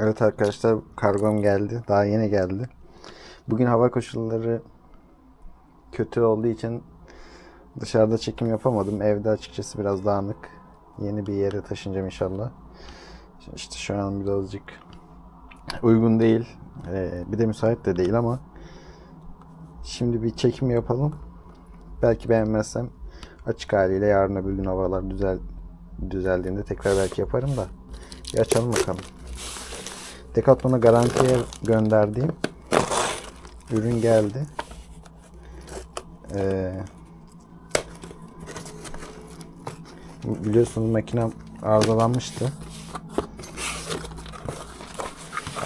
Evet arkadaşlar kargom geldi. Daha yeni geldi. Bugün hava koşulları kötü olduğu için dışarıda çekim yapamadım. Evde açıkçası biraz dağınık. Yeni bir yere taşınacağım inşallah. İşte şu an birazcık uygun değil. Ee, bir de müsait de değil ama şimdi bir çekim yapalım. Belki beğenmezsem açık haliyle yarın öbür gün havalar düzel düzeldiğinde tekrar belki yaparım da. Bir açalım bakalım. Decathlon'a garantiye gönderdiğim ürün geldi. Ee, biliyorsunuz makinem arızalanmıştı.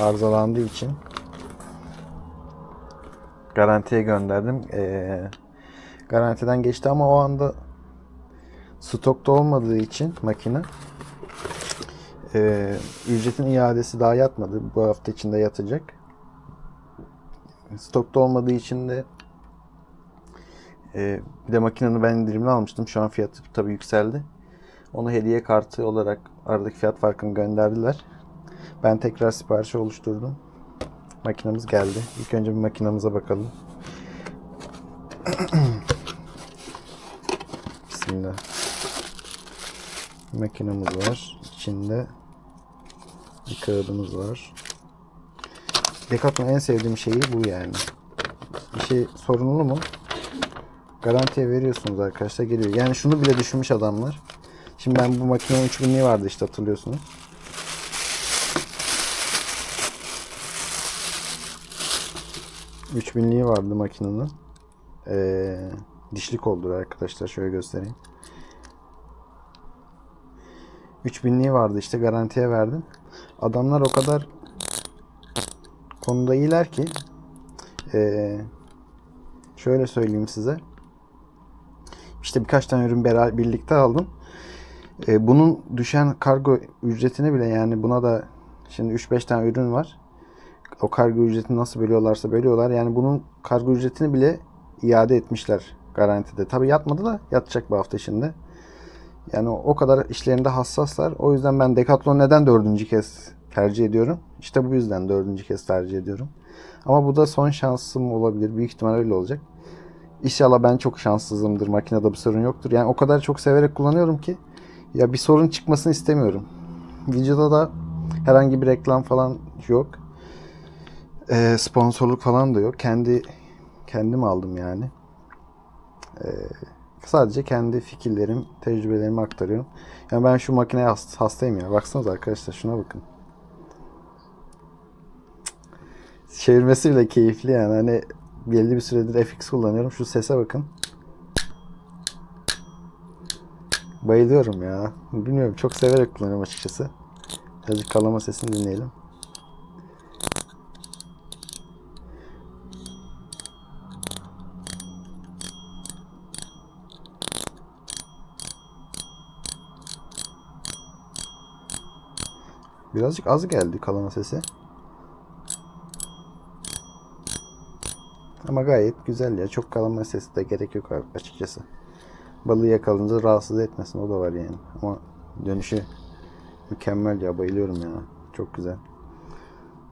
Arızalandığı için garantiye gönderdim. Ee, garantiden geçti ama o anda stokta olmadığı için makine ee, ücretin iadesi daha yatmadı. Bu hafta içinde yatacak. Stokta olmadığı için de e, bir de makinenin ben indirimli almıştım. Şu an fiyatı tabii yükseldi. Onu hediye kartı olarak aradaki fiyat farkını gönderdiler. Ben tekrar siparişi oluşturdum. Makinemiz geldi. İlk önce bir makinemize bakalım. Bismillah. Makinemiz var. İçinde bir kağıdımız var. Decathlon en sevdiğim şeyi bu yani. Bir şey sorunlu mu? Garantiye veriyorsunuz arkadaşlar geliyor. Yani şunu bile düşünmüş adamlar. Şimdi ben bu makinenin 3000'liği vardı işte hatırlıyorsunuz. ...3000'liği vardı makinenin. Ee, dişlik oldu arkadaşlar. Şöyle göstereyim. 3000'liği vardı işte garantiye verdim. Adamlar o kadar konuda iyiler ki ee, şöyle söyleyeyim size. İşte birkaç tane ürün beraber birlikte aldım. Ee, bunun düşen kargo ücretini bile yani buna da şimdi 3-5 tane ürün var. O kargo ücretini nasıl bölüyorlarsa bölüyorlar. Yani bunun kargo ücretini bile iade etmişler garantide. Tabi yatmadı da yatacak bu hafta içinde. Yani o kadar işlerinde hassaslar. O yüzden ben Decathlon neden dördüncü kez tercih ediyorum? İşte bu yüzden dördüncü kez tercih ediyorum. Ama bu da son şansım olabilir. Büyük ihtimal öyle olacak. İnşallah ben çok şanssızımdır. Makinede bir sorun yoktur. Yani o kadar çok severek kullanıyorum ki ya bir sorun çıkmasını istemiyorum. Videoda da herhangi bir reklam falan yok. Ee, sponsorluk falan da yok. Kendi kendim aldım yani. Ee, Sadece kendi fikirlerim, tecrübelerimi aktarıyorum. Yani ben şu makineye hast- hastayım ya. Baksanıza arkadaşlar şuna bakın. Çevirmesi bile keyifli yani. Hani belli bir süredir FX kullanıyorum. Şu sese bakın. Bayılıyorum ya. Bilmiyorum çok severek kullanıyorum açıkçası. Birazcık kalama sesini dinleyelim. Birazcık az geldi kalama sesi. Ama gayet güzel ya. Çok kalama sesi de gerek yok açıkçası. Balığı yakalayınca rahatsız etmesin o da var yani. Ama dönüşü mükemmel ya. Bayılıyorum ya. Çok güzel.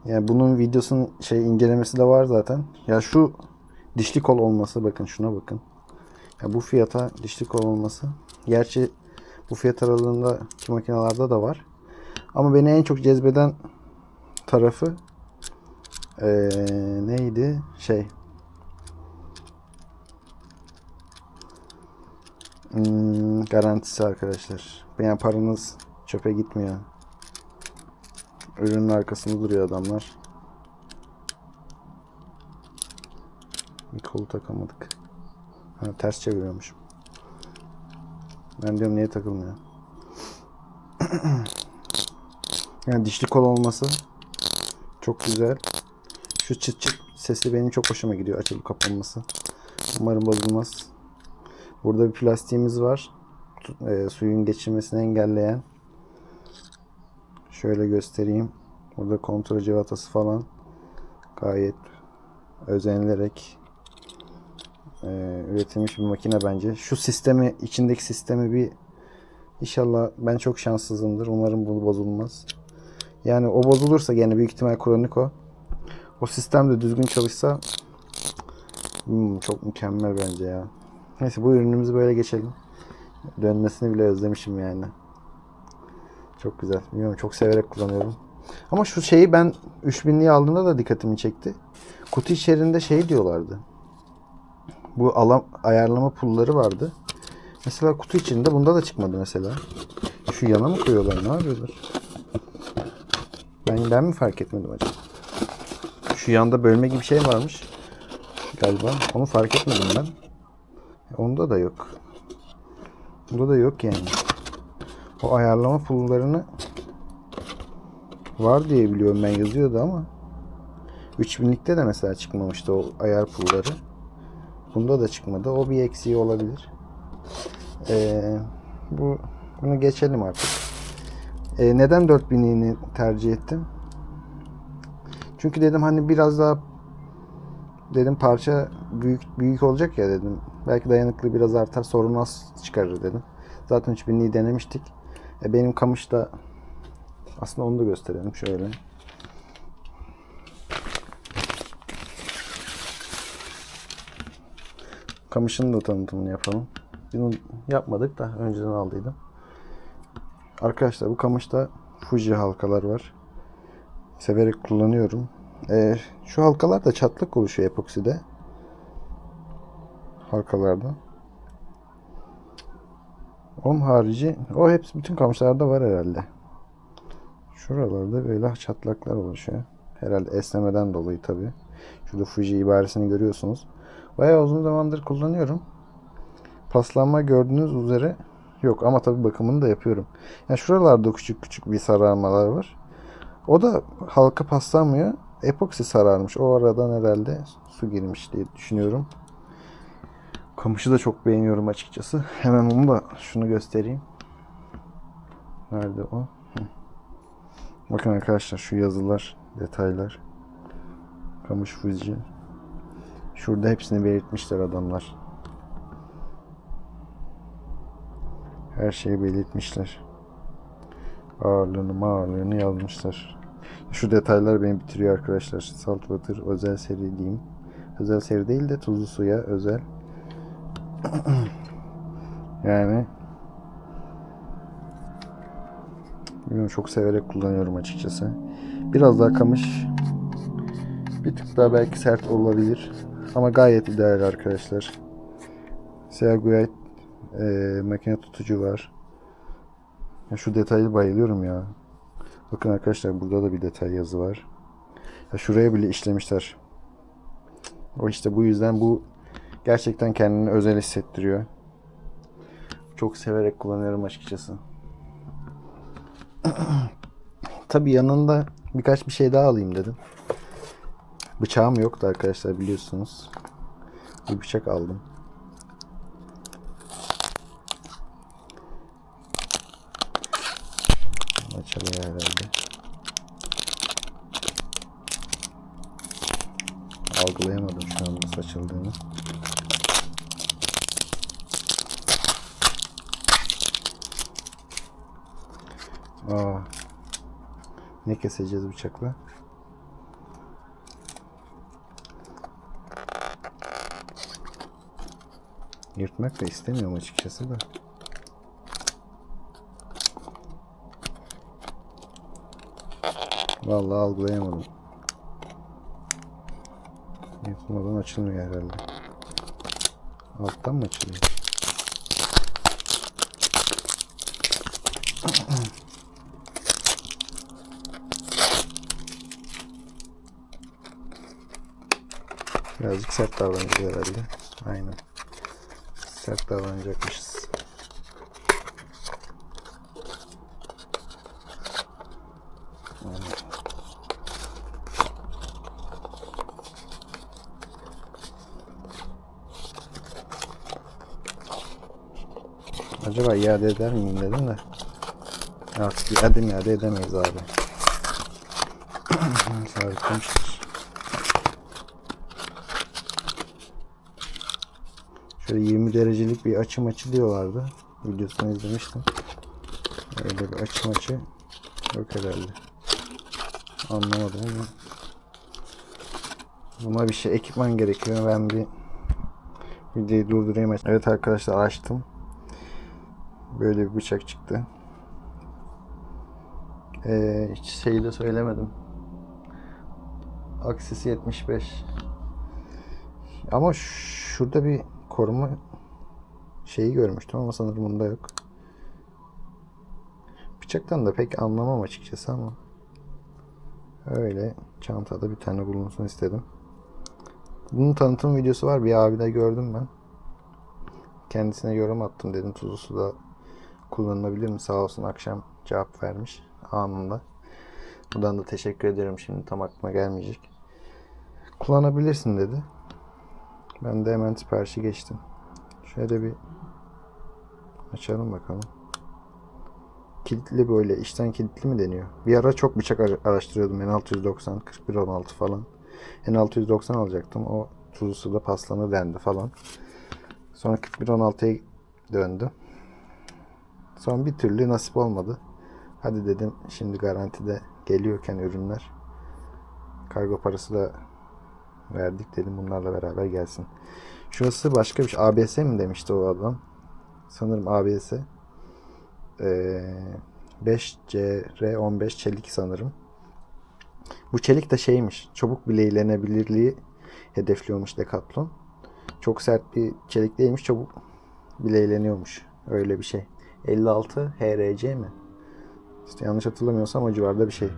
Yani bunun videosunun şey incelemesi de var zaten. Ya şu dişli kol olması bakın şuna bakın. Ya bu fiyata dişli kol olması. Gerçi bu fiyat aralığındaki makinalarda da var. Ama beni en çok cezbeden tarafı ee, neydi? Şey hmm, garantisi arkadaşlar. Yani paranız çöpe gitmiyor. Ürünün arkasında duruyor adamlar. Bir kolu takamadık. Ha, ters çeviriyormuşum. Ben diyorum niye takılmıyor? Yani dişli kol olması çok güzel. Şu çıt çıt sesi benim çok hoşuma gidiyor açılıp kapanması. Umarım bozulmaz. Burada bir plastiğimiz var. E, suyun geçirmesini engelleyen. Şöyle göstereyim. Burada kontrol civatası falan. Gayet özenilerek e, üretilmiş bir makine bence. Şu sistemi, içindeki sistemi bir İnşallah ben çok şanssızımdır. Umarım bu bozulmaz. Yani o bozulursa gene büyük ihtimal kronik o. O sistem de düzgün çalışsa hmm, çok mükemmel bence ya. Neyse bu ürünümüzü böyle geçelim. Dönmesini bile özlemişim yani. Çok güzel. Bilmiyorum çok severek kullanıyorum. Ama şu şeyi ben 3000'liği aldığımda da dikkatimi çekti. Kutu içerisinde şey diyorlardı. Bu alam ayarlama pulları vardı. Mesela kutu içinde bunda da çıkmadı mesela. Şu yana mı koyuyorlar? Ne yapıyorlar? Ben, ben mi fark etmedim acaba? Şu yanda bölme gibi şey varmış. Galiba. Onu fark etmedim ben. Onda da yok. Bunda da yok yani. O ayarlama pullarını var diye biliyorum ben yazıyordu ama 3000'likte de mesela çıkmamıştı o ayar pulları. Bunda da çıkmadı. O bir eksiği olabilir. Ee, bu bunu geçelim artık. Ee, neden 4000'liğini tercih ettim? Çünkü dedim hani biraz daha dedim parça büyük büyük olacak ya dedim. Belki dayanıklı biraz artar sorun az çıkarır dedim. Zaten 3000'liği denemiştik. E, benim kamışta aslında onu da gösterelim şöyle. Kamışın da tanıtımını yapalım. Bunu yapmadık da önceden aldıydım. Arkadaşlar bu kamışta Fuji halkalar var. Severek kullanıyorum. Ee, şu halkalar da çatlak oluşuyor epokside. Halkalarda. Onun harici o hepsi bütün kamışlarda var herhalde. Şuralarda böyle çatlaklar oluşuyor. Herhalde esnemeden dolayı tabi. Şurada Fuji ibaresini görüyorsunuz. Bayağı uzun zamandır kullanıyorum. Paslanma gördüğünüz üzere yok ama tabi bakımını da yapıyorum. Yani şuralarda küçük küçük bir sararmalar var. O da halka paslanmıyor. Epoksi sararmış. O aradan herhalde su girmiş diye düşünüyorum. Kamışı da çok beğeniyorum açıkçası. Hemen onu da şunu göstereyim. Nerede o? Bakın arkadaşlar şu yazılar, detaylar. Kamış Fuji. Şurada hepsini belirtmişler adamlar. Her şeyi belirtmişler. Ağırlığını ağırlığını yazmışlar. Şu detaylar beni bitiriyor arkadaşlar. Saltwater özel seri diyeyim. Özel seri değil de tuzlu suya özel. yani bilmiyorum çok severek kullanıyorum açıkçası. Biraz daha kamış bir tık daha belki sert olabilir. Ama gayet ideal arkadaşlar. Seaguya e, makine tutucu var. Ya şu detayı bayılıyorum ya. Bakın arkadaşlar burada da bir detay yazı var. Ya şuraya bile işlemişler. O işte bu yüzden bu gerçekten kendini özel hissettiriyor. Çok severek kullanıyorum açıkçası. Tabi yanında birkaç bir şey daha alayım dedim. Bıçağım yoktu arkadaşlar biliyorsunuz. Bir bıçak aldım. Açalım herhalde. Algılayamadım şu an nasıl açıldığını. Aa. Ne keseceğiz bıçakla? Yırtmak da istemiyorum açıkçası da. Vallahi algılayamadım. Yapmadan açılmıyor herhalde. Alttan mı açılıyor? Birazcık sert davranacağız herhalde. Aynen. Sert davranacakmışız. Acaba iade eder miyim dedim de. Artık iade mi iade edemeyiz abi. Sabitlemiştir. Şöyle 20 derecelik bir açı diyorlardı. Videosunu izlemiştim. Öyle bir açı yok herhalde. Anlamadım ama. Buna bir şey ekipman gerekiyor. Ben bir videoyu durdurayım. Evet arkadaşlar açtım. Böyle bir bıçak çıktı. Ee, hiç şeyi de söylemedim. Aksisi 75. Ama şurada bir koruma şeyi görmüştüm ama sanırım bunda yok. Bıçaktan da pek anlamam açıkçası ama öyle çantada bir tane bulunsun istedim. Bunun tanıtım videosu var. Bir abi de gördüm ben. Kendisine yorum attım dedim. Tuzlu suda kullanılabilir mi? Sağ olsun akşam cevap vermiş anında. Buradan da teşekkür ederim. Şimdi tam aklıma gelmeyecek. Kullanabilirsin dedi. Ben de hemen siparişi geçtim. Şöyle bir açalım bakalım. Kilitli böyle içten kilitli mi deniyor? Bir ara çok bıçak ara- araştırıyordum. N690, 4116 falan. N690 alacaktım. O tuzlu suda paslanır dendi falan. Sonra 4116'ya döndü. Sonra bir türlü nasip olmadı. Hadi dedim şimdi garantide geliyorken ürünler kargo parası da verdik dedim bunlarla beraber gelsin. Şurası başka bir şey. ABS mi demişti o adam? Sanırım ABS. Ee, 5CR15 çelik sanırım. Bu çelik de şeymiş. Çabuk bileylenebilirliği hedefliyormuş Decathlon. Çok sert bir çelik değilmiş. Çabuk bileyleniyormuş. Öyle bir şey. 56 HRC mi? İşte yanlış hatırlamıyorsam o civarda bir şey.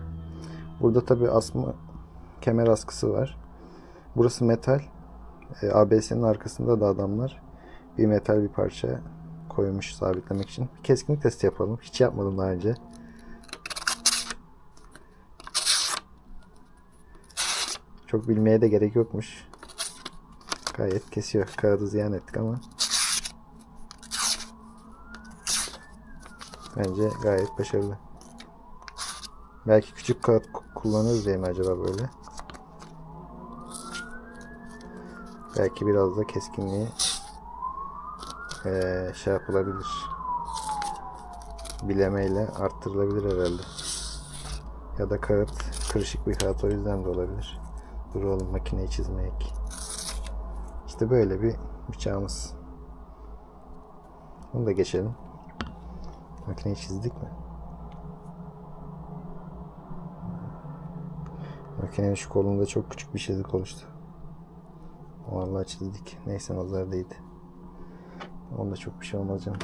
Burada tabi asma kemer askısı var. Burası metal. E, ABS'nin arkasında da adamlar bir metal bir parça koymuş sabitlemek için. Bir keskinlik testi yapalım. Hiç yapmadım daha önce. Çok bilmeye de gerek yokmuş. Gayet kesiyor. Kağıdı ziyan ettik ama. Bence gayet başarılı. Belki küçük kağıt ku- kullanırız diye mi acaba böyle? Belki biraz da keskinliği eee, şey yapılabilir. Bilemeyle arttırılabilir herhalde. Ya da kağıt kırışık bir kağıt o yüzden de olabilir. Dur oğlum makineyi çizmeyek. İşte böyle bir bıçağımız. Bunu da geçelim. Makineyi çizdik mi? Makinenin şu kolunda çok küçük bir çizik oluştu. Vallahi çizdik. Neyse nazar değdi. Onda çok bir şey olmaz canım.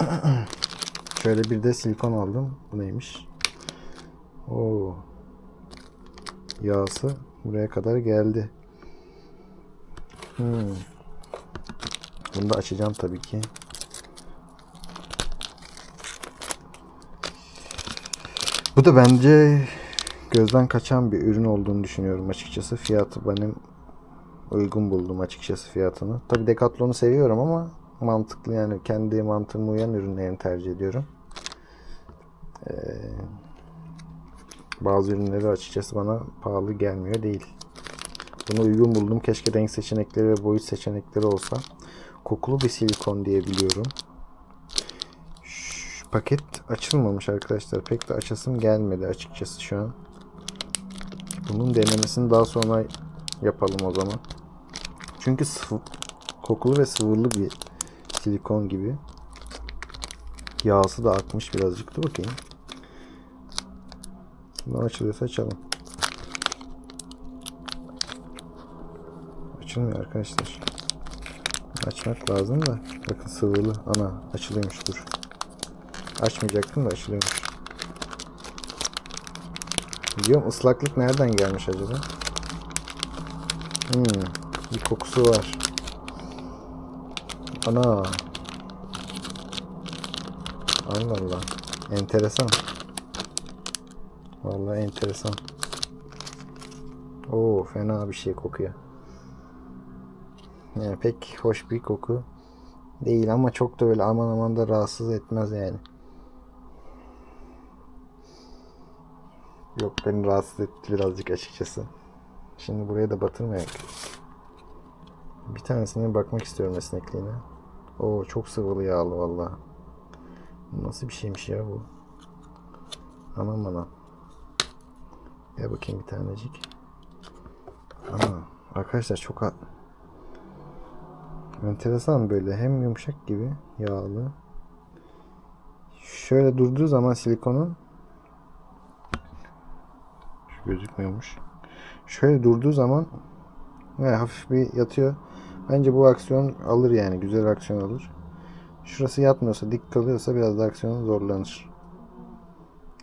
Şöyle bir de silikon aldım. Bu neymiş? Oo. Yağsı buraya kadar geldi. Hmm. Bunu da açacağım tabii ki. Bu da bence gözden kaçan bir ürün olduğunu düşünüyorum açıkçası. Fiyatı benim uygun buldum açıkçası fiyatını. Tabi Decathlon'u seviyorum ama mantıklı yani kendi mantığıma uyan ürünlerini tercih ediyorum. Ee, bazı ürünleri açıkçası bana pahalı gelmiyor değil. Bunu uygun buldum. Keşke renk seçenekleri ve boyut seçenekleri olsa. Kokulu bir silikon diye biliyorum. Şu paket açılmamış arkadaşlar. Pek de açasım gelmedi açıkçası şu an. Bunun denemesini daha sonra yapalım o zaman. Çünkü sıvı, kokulu ve sıvılı bir silikon gibi. Yağsı da akmış birazcık. Dur bakayım. Bundan açılıyorsa açalım. Açılmıyor arkadaşlar. Açmak lazım da. Bakın sıvılı. Ana açılıyormuş dur. Açmayacaktım da açılıyormuş. Diyorum ıslaklık nereden gelmiş acaba? Hmm, bir kokusu var. Ana. Allah Allah. Enteresan. Vallahi enteresan. Oo fena bir şey kokuyor. Yani pek hoş bir koku değil ama çok da öyle aman aman da rahatsız etmez yani. Yok beni rahatsız etti birazcık açıkçası. Şimdi buraya da batırmayak. Bir tanesine bakmak istiyorum esnekliğine. Oo çok sıvılı yağlı valla. Nasıl bir şeymiş ya bu? Aman bana. Gel bakayım bir tanecik. Aa, arkadaşlar çok a- enteresan böyle hem yumuşak gibi yağlı. Şöyle durduğu zaman silikonun gözükmüyormuş. Şöyle durduğu zaman ne hafif bir yatıyor. Bence bu aksiyon alır yani güzel aksiyon alır. Şurası yatmıyorsa dik kalıyorsa biraz da aksiyon zorlanır.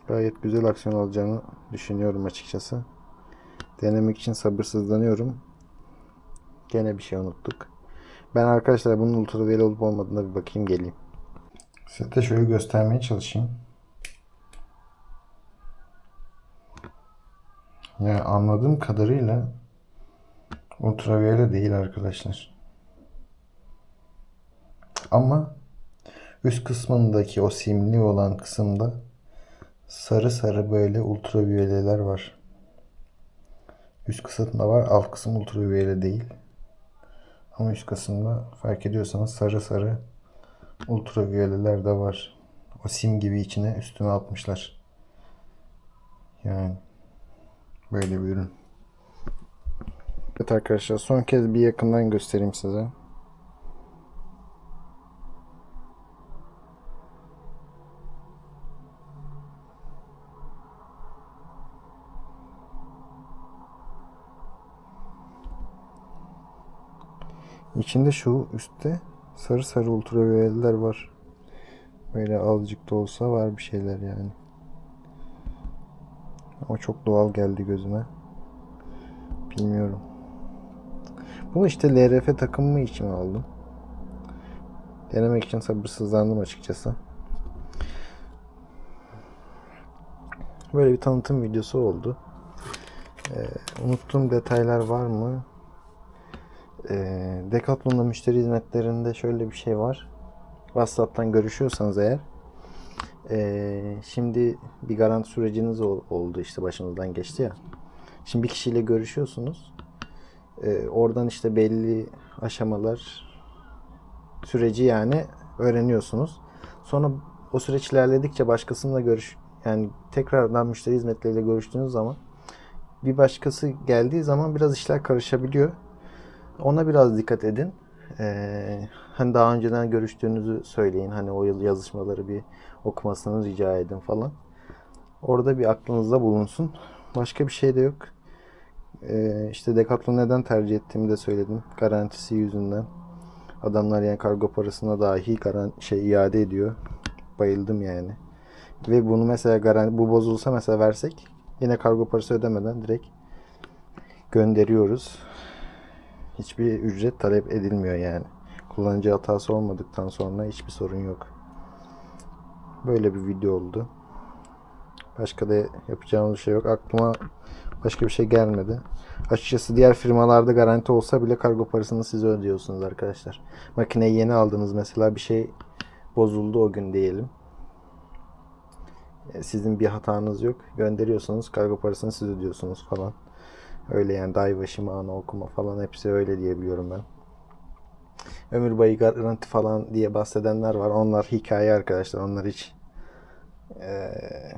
Gayet güzel aksiyon alacağını düşünüyorum açıkçası. Denemek için sabırsızlanıyorum. Gene bir şey unuttuk. Ben arkadaşlar bunun ultraviyole olup olmadığına bir bakayım geleyim. Size de şöyle göstermeye çalışayım. Yani anladığım kadarıyla ultraviyole değil arkadaşlar. Ama üst kısmındaki o simli olan kısımda sarı sarı böyle ultraviyoleler var. Üst kısımda var, alt kısım ultraviyole değil. Ama üst kısımda fark ediyorsanız sarı sarı ultraviyoleler de var. O sim gibi içine üstüne atmışlar. Yani böyle bir ürün. Evet arkadaşlar son kez bir yakından göstereyim size. İçinde şu üstte sarı sarı ultraviyoleler var. Böyle azıcık da olsa var bir şeyler yani. Ama çok doğal geldi gözüme. Bilmiyorum. Bunu işte LRF takımı için aldım. Denemek için sabırsızlandım açıkçası. Böyle bir tanıtım videosu oldu. Ee, unuttuğum detaylar var mı? Ee, Decathlon'da müşteri hizmetlerinde şöyle bir şey var. WhatsApp'tan görüşüyorsanız eğer ee, şimdi bir garanti süreciniz ol- oldu işte başınızdan geçti ya. Şimdi bir kişiyle görüşüyorsunuz. Ee, oradan işte belli aşamalar süreci yani öğreniyorsunuz. Sonra o süreç ilerledikçe başkasıyla görüş yani tekrardan müşteri hizmetleriyle görüştüğünüz zaman bir başkası geldiği zaman biraz işler karışabiliyor. Ona biraz dikkat edin. Ee, hani daha önceden görüştüğünüzü söyleyin. Hani o yazışmaları bir okumasını rica edin falan. Orada bir aklınızda bulunsun. Başka bir şey de yok. Ee, işte Decathlon neden tercih ettiğimi de söyledim. Garantisi yüzünden. Adamlar yani kargo parasına dahi garan şey iade ediyor. Bayıldım yani. Ve bunu mesela garanti bu bozulsa mesela versek yine kargo parası ödemeden direkt gönderiyoruz. Hiçbir ücret talep edilmiyor yani. Kullanıcı hatası olmadıktan sonra hiçbir sorun yok. Böyle bir video oldu. Başka da yapacağımız bir şey yok. Aklıma başka bir şey gelmedi. Açıkçası diğer firmalarda garanti olsa bile kargo parasını siz ödüyorsunuz arkadaşlar. Makineyi yeni aldınız mesela bir şey bozuldu o gün diyelim. E, Sizin bir hatanız yok. Gönderiyorsunuz kargo parasını siz ödüyorsunuz falan. Öyle yani Daiwa, Shimano, Okuma falan hepsi öyle diyebiliyorum ben. Ömür boyu garanti falan diye bahsedenler var. Onlar hikaye arkadaşlar. Onlar hiç eee,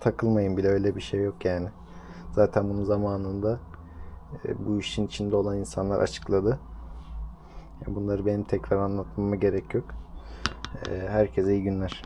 takılmayın bile öyle bir şey yok yani. Zaten bunu zamanında e, bu işin içinde olan insanlar açıkladı. Bunları benim tekrar anlatmama gerek yok. E, herkese iyi günler.